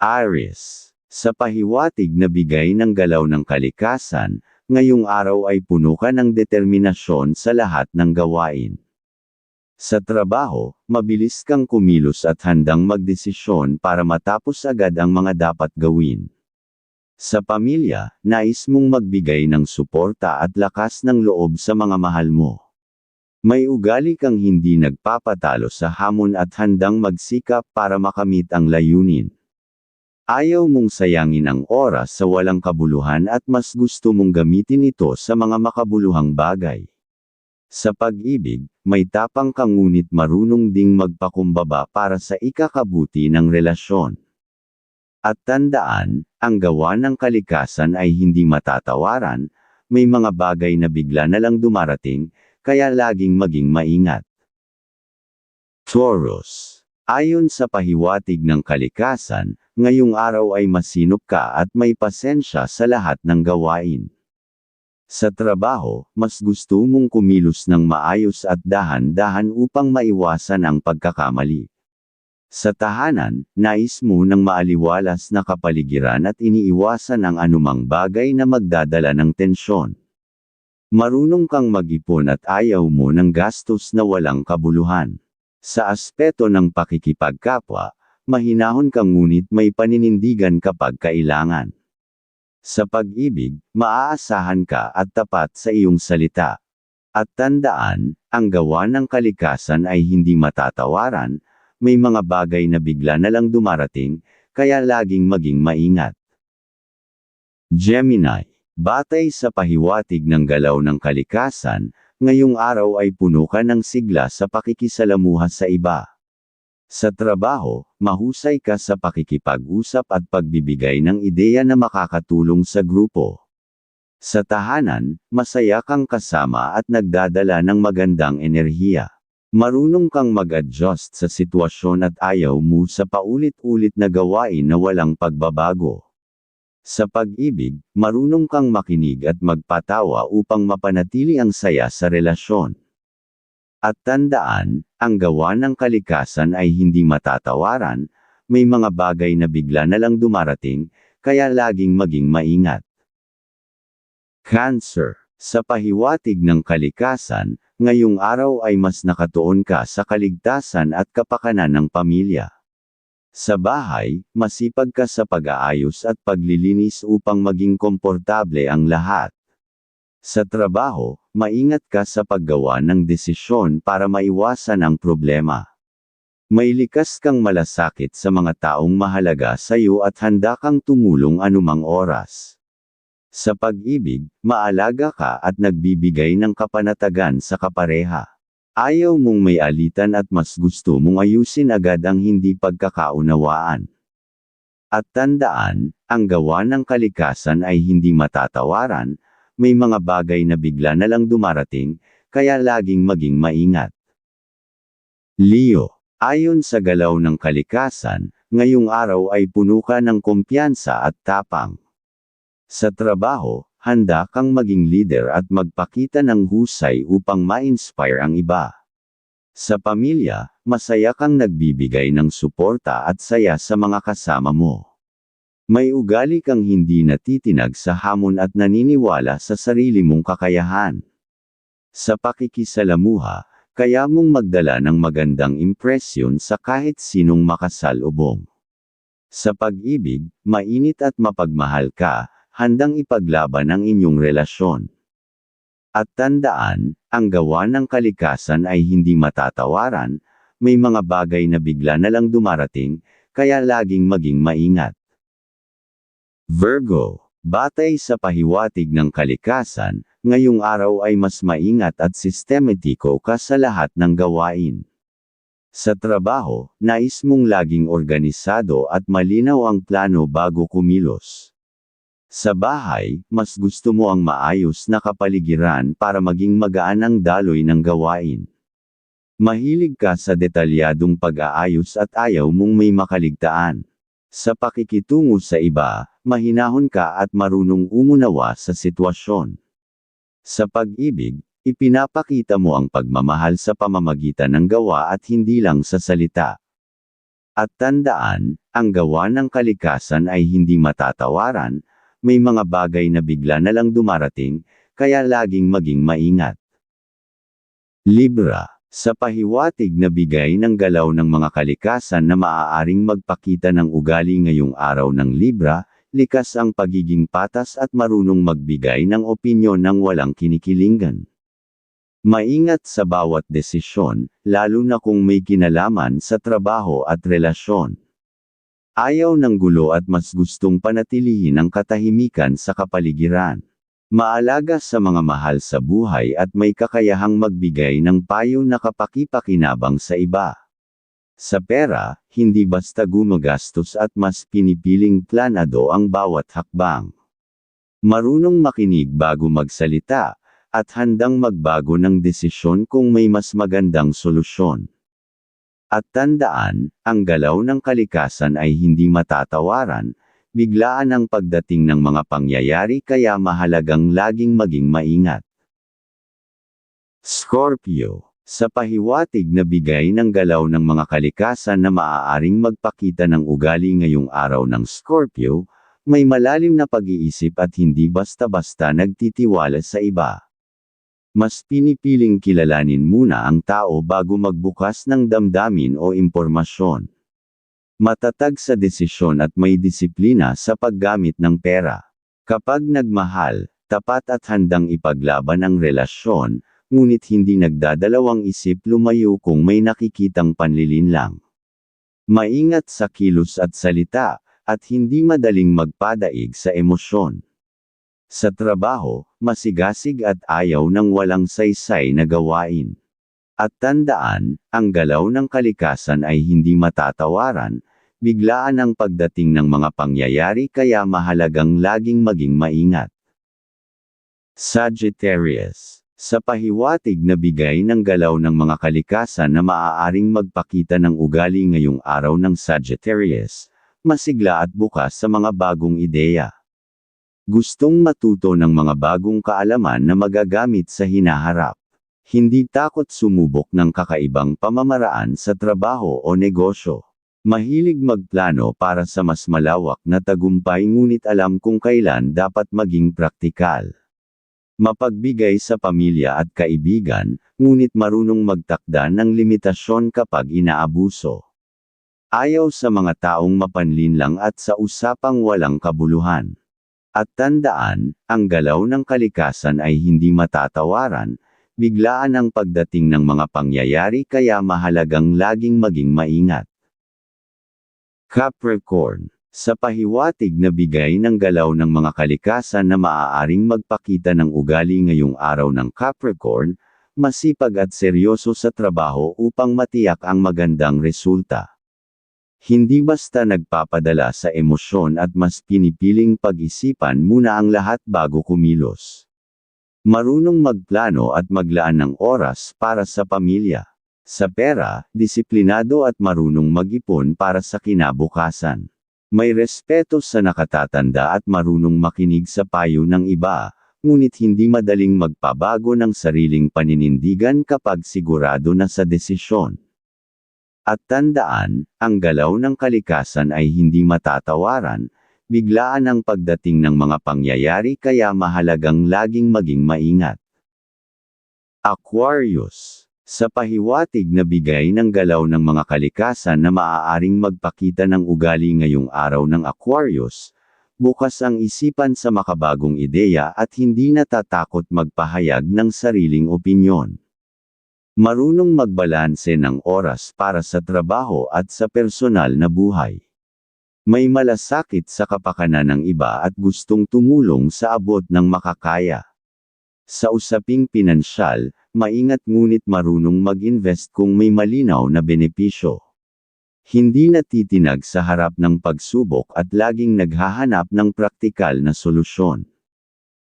Aries. Sa pahiwatig na bigay ng galaw ng kalikasan, ngayong araw ay puno ka ng determinasyon sa lahat ng gawain. Sa trabaho, mabilis kang kumilos at handang magdesisyon para matapos agad ang mga dapat gawin. Sa pamilya, nais mong magbigay ng suporta at lakas ng loob sa mga mahal mo. May ugali kang hindi nagpapatalo sa hamon at handang magsikap para makamit ang layunin. Ayaw mong sayangin ang oras sa walang kabuluhan at mas gusto mong gamitin ito sa mga makabuluhang bagay. Sa pag-ibig, may tapang ka ngunit marunong ding magpakumbaba para sa ikakabuti ng relasyon. At tandaan, ang gawa ng kalikasan ay hindi matatawaran, may mga bagay na bigla na lang dumarating, kaya laging maging maingat. Taurus. Ayon sa pahiwatig ng kalikasan, ngayong araw ay masinop ka at may pasensya sa lahat ng gawain. Sa trabaho, mas gusto mong kumilos ng maayos at dahan-dahan upang maiwasan ang pagkakamali. Sa tahanan, nais mo ng maaliwalas na kapaligiran at iniiwasan ang anumang bagay na magdadala ng tensyon. Marunong kang mag-ipon at ayaw mo ng gastos na walang kabuluhan. Sa aspeto ng pakikipagkapwa, mahinahon kang ngunit may paninindigan kapag kailangan. Sa pag-ibig, maaasahan ka at tapat sa iyong salita. At tandaan, ang gawa ng kalikasan ay hindi matatawaran, may mga bagay na bigla na lang dumarating, kaya laging maging maingat. Gemini, batay sa pahiwatig ng galaw ng kalikasan, ngayong araw ay puno ka ng sigla sa pakikisalamuha sa iba. Sa trabaho, mahusay ka sa pakikipag-usap at pagbibigay ng ideya na makakatulong sa grupo. Sa tahanan, masaya kang kasama at nagdadala ng magandang enerhiya. Marunong kang mag-adjust sa sitwasyon at ayaw mo sa paulit-ulit na gawain na walang pagbabago. Sa pag-ibig, marunong kang makinig at magpatawa upang mapanatili ang saya sa relasyon. At tandaan, ang gawa ng kalikasan ay hindi matatawaran, may mga bagay na bigla na lang dumarating, kaya laging maging maingat. Cancer. Sa pahiwatig ng kalikasan, ngayong araw ay mas nakatuon ka sa kaligtasan at kapakanan ng pamilya. Sa bahay, masipag ka sa pag-aayos at paglilinis upang maging komportable ang lahat. Sa trabaho, maingat ka sa paggawa ng desisyon para maiwasan ang problema. May likas kang malasakit sa mga taong mahalaga sa iyo at handa kang tumulong anumang oras. Sa pag-ibig, maalaga ka at nagbibigay ng kapanatagan sa kapareha. Ayaw mong may alitan at mas gusto mong ayusin agad ang hindi pagkakaunawaan. At tandaan, ang gawa ng kalikasan ay hindi matatawaran, may mga bagay na bigla na lang dumarating, kaya laging maging maingat. Leo, ayon sa galaw ng kalikasan, ngayong araw ay puno ka ng kumpiyansa at tapang. Sa trabaho, handa kang maging leader at magpakita ng husay upang ma-inspire ang iba. Sa pamilya, masaya kang nagbibigay ng suporta at saya sa mga kasama mo. May ugali kang hindi natitinag sa hamon at naniniwala sa sarili mong kakayahan. Sa pakikisalamuha, kaya mong magdala ng magandang impresyon sa kahit sinong makasalubong. Sa pag-ibig, mainit at mapagmahal ka, handang ipaglaban ang inyong relasyon. At tandaan, ang gawa ng kalikasan ay hindi matatawaran, may mga bagay na bigla na lang dumarating, kaya laging maging maingat. Virgo, batay sa pahiwatig ng kalikasan, ngayong araw ay mas maingat at sistematiko ka sa lahat ng gawain. Sa trabaho, nais mong laging organisado at malinaw ang plano bago kumilos. Sa bahay, mas gusto mo ang maayos na kapaligiran para maging magaan ang daloy ng gawain. Mahilig ka sa detalyadong pag-aayos at ayaw mong may makaligtaan. Sa pakikitungo sa iba, mahinahon ka at marunong umunawa sa sitwasyon. Sa pag-ibig, ipinapakita mo ang pagmamahal sa pamamagitan ng gawa at hindi lang sa salita. At tandaan, ang gawa ng kalikasan ay hindi matatawaran, may mga bagay na bigla na lang dumarating, kaya laging maging maingat. Libra sa pahiwatig na bigay ng galaw ng mga kalikasan na maaaring magpakita ng ugali ngayong araw ng Libra, likas ang pagiging patas at marunong magbigay ng opinyon ng walang kinikilingan. Maingat sa bawat desisyon, lalo na kung may kinalaman sa trabaho at relasyon. Ayaw ng gulo at mas gustong panatilihin ang katahimikan sa kapaligiran. Maalaga sa mga mahal sa buhay at may kakayahang magbigay ng payo na kapakipakinabang sa iba. Sa pera, hindi basta gumagastos at mas pinipiling planado ang bawat hakbang. Marunong makinig bago magsalita, at handang magbago ng desisyon kung may mas magandang solusyon. At tandaan, ang galaw ng kalikasan ay hindi matatawaran, biglaan ang pagdating ng mga pangyayari kaya mahalagang laging maging maingat. Scorpio sa pahiwatig na bigay ng galaw ng mga kalikasan na maaaring magpakita ng ugali ngayong araw ng Scorpio, may malalim na pag-iisip at hindi basta-basta nagtitiwala sa iba. Mas pinipiling kilalanin muna ang tao bago magbukas ng damdamin o impormasyon. Matatag sa desisyon at may disiplina sa paggamit ng pera. Kapag nagmahal, tapat at handang ipaglaban ang relasyon, ngunit hindi nagdadalawang isip lumayo kung may nakikitang panlilinlang. Maingat sa kilos at salita, at hindi madaling magpadaig sa emosyon. Sa trabaho, masigasig at ayaw ng walang saysay na gawain. At tandaan, ang galaw ng kalikasan ay hindi matatawaran, biglaan ang pagdating ng mga pangyayari kaya mahalagang laging maging maingat. Sagittarius Sa pahiwatig na bigay ng galaw ng mga kalikasan na maaaring magpakita ng ugali ngayong araw ng Sagittarius, masigla at bukas sa mga bagong ideya. Gustong matuto ng mga bagong kaalaman na magagamit sa hinaharap. Hindi takot sumubok ng kakaibang pamamaraan sa trabaho o negosyo. Mahilig magplano para sa mas malawak na tagumpay ngunit alam kung kailan dapat maging praktikal. Mapagbigay sa pamilya at kaibigan, ngunit marunong magtakda ng limitasyon kapag inaabuso. Ayaw sa mga taong mapanlinlang at sa usapang walang kabuluhan. At tandaan, ang galaw ng kalikasan ay hindi matatawaran, biglaan ang pagdating ng mga pangyayari kaya mahalagang laging maging maingat. Capricorn sa pahiwatig na bigay ng galaw ng mga kalikasan na maaaring magpakita ng ugali ngayong araw ng Capricorn, masipag at seryoso sa trabaho upang matiyak ang magandang resulta. Hindi basta nagpapadala sa emosyon at mas pinipiling pag-isipan muna ang lahat bago kumilos. Marunong magplano at maglaan ng oras para sa pamilya. Sa pera, disiplinado at marunong mag-ipon para sa kinabukasan. May respeto sa nakatatanda at marunong makinig sa payo ng iba, ngunit hindi madaling magpabago ng sariling paninindigan kapag sigurado na sa desisyon. At tandaan, ang galaw ng kalikasan ay hindi matatawaran, biglaan ang pagdating ng mga pangyayari kaya mahalagang laging maging maingat. Aquarius Sa pahiwatig na bigay ng galaw ng mga kalikasan na maaaring magpakita ng ugali ngayong araw ng Aquarius, bukas ang isipan sa makabagong ideya at hindi natatakot magpahayag ng sariling opinyon. Marunong magbalanse ng oras para sa trabaho at sa personal na buhay. May malasakit sa kapakanan ng iba at gustong tumulong sa abot ng makakaya. Sa usaping pinansyal, maingat ngunit marunong mag-invest kung may malinaw na benepisyo. Hindi natitinag sa harap ng pagsubok at laging naghahanap ng praktikal na solusyon.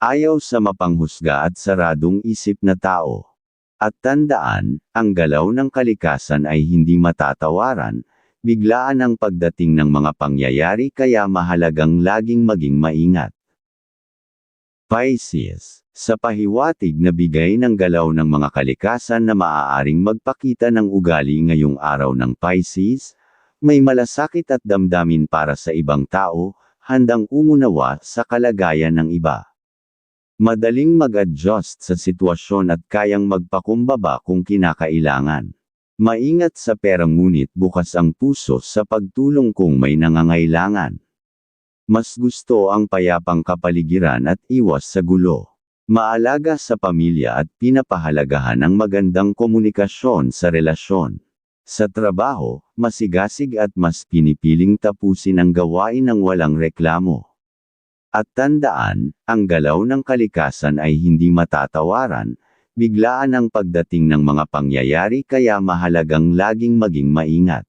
Ayaw sa mapanghusga at saradong isip na tao. At tandaan, ang galaw ng kalikasan ay hindi matatawaran, biglaan ang pagdating ng mga pangyayari kaya mahalagang laging maging maingat. Pisces Sa pahiwatig na bigay ng galaw ng mga kalikasan na maaaring magpakita ng ugali ngayong araw ng Pisces, May malasakit at damdamin para sa ibang tao, handang umunawa sa kalagayan ng iba. Madaling mag-adjust sa sitwasyon at kayang magpakumbaba kung kinakailangan. Maingat sa pera ngunit bukas ang puso sa pagtulong kung may nangangailangan. Mas gusto ang payapang kapaligiran at iwas sa gulo. Maalaga sa pamilya at pinapahalagahan ang magandang komunikasyon sa relasyon. Sa trabaho, masigasig at mas pinipiling tapusin ang gawain ng walang reklamo. At tandaan, ang galaw ng kalikasan ay hindi matatawaran, biglaan ang pagdating ng mga pangyayari kaya mahalagang laging maging maingat.